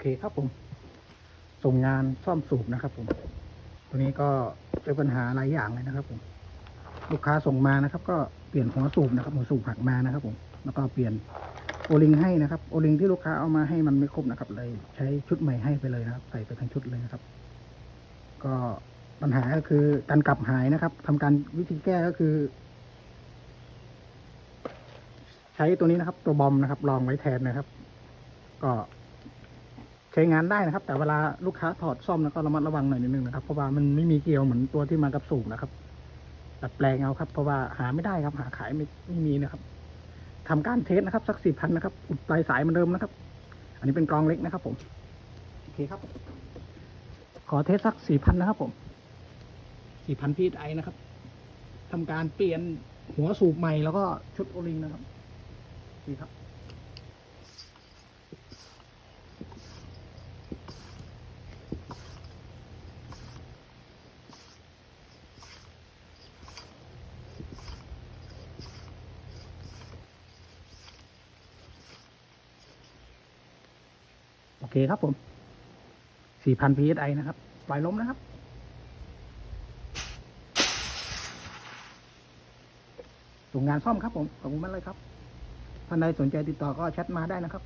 เคครับผม ส่งงานซ่อมสูบนะครับ ผม ตัวนี้ก็เจอปัญหาหลายอย่างเลยนะครับ ผม ลูกค้าส่งมานะครับ ก็เปลี่ยนหัวสูบนะครับหัวสูบหักมานะครับ ผม แล้วก็เปลี่ยนโอลิงให้นะครับ โอลิงที่ลูกค้าเอามาให้มันไม่ครบนะครับ เลย ใช้ชุดใหม่ให้ไปเลยนะครับ ใส่ไปทั้งชุดเลยนะครับ ก็ปัญหาก็คือการกลับหายนะครับทำการวิธีแก้ก็คือ ใช้ตัวนี้นะครับ ตัวบอมนะครับรองไว้แทนนะครับ ก็ ใช้งานได้นะครับ แต่เวลาลูกค้าถอดซ่อมแล้วก็ระมัดระวังหน่อยนิดนึงนะครับ เพราะว่ามันไม่มีเกลียวเหมือนตัวที่มากับสูบนะครับดัดแปลงเอาครับ เพราะว่าหาไม่ได้ครับ หาขายไม่ไม่มีนะครับทำการเทสนะครับ สักสี่พันนะครับ อุดปลายสายเหมือนเดิมนะครับ อันนี้เป็นกรองเล็กนะครับ ผมโอเคครับ ขอเทสสักสี่พันนะครับ ผมสี่พันพีไอนะครับทำการเปลี่ยนหัวสูบใหม่แล้วก็ชุดโอลิงนะครับดีครับ เคครับผม 4,000 psi นะครับ ปล่อยลมนะครับ ส่งงานซ่อมครับผม ขอบคุณมากเลยครับท่านใดสนใจติดต่อก็แชทมาได้นะครับ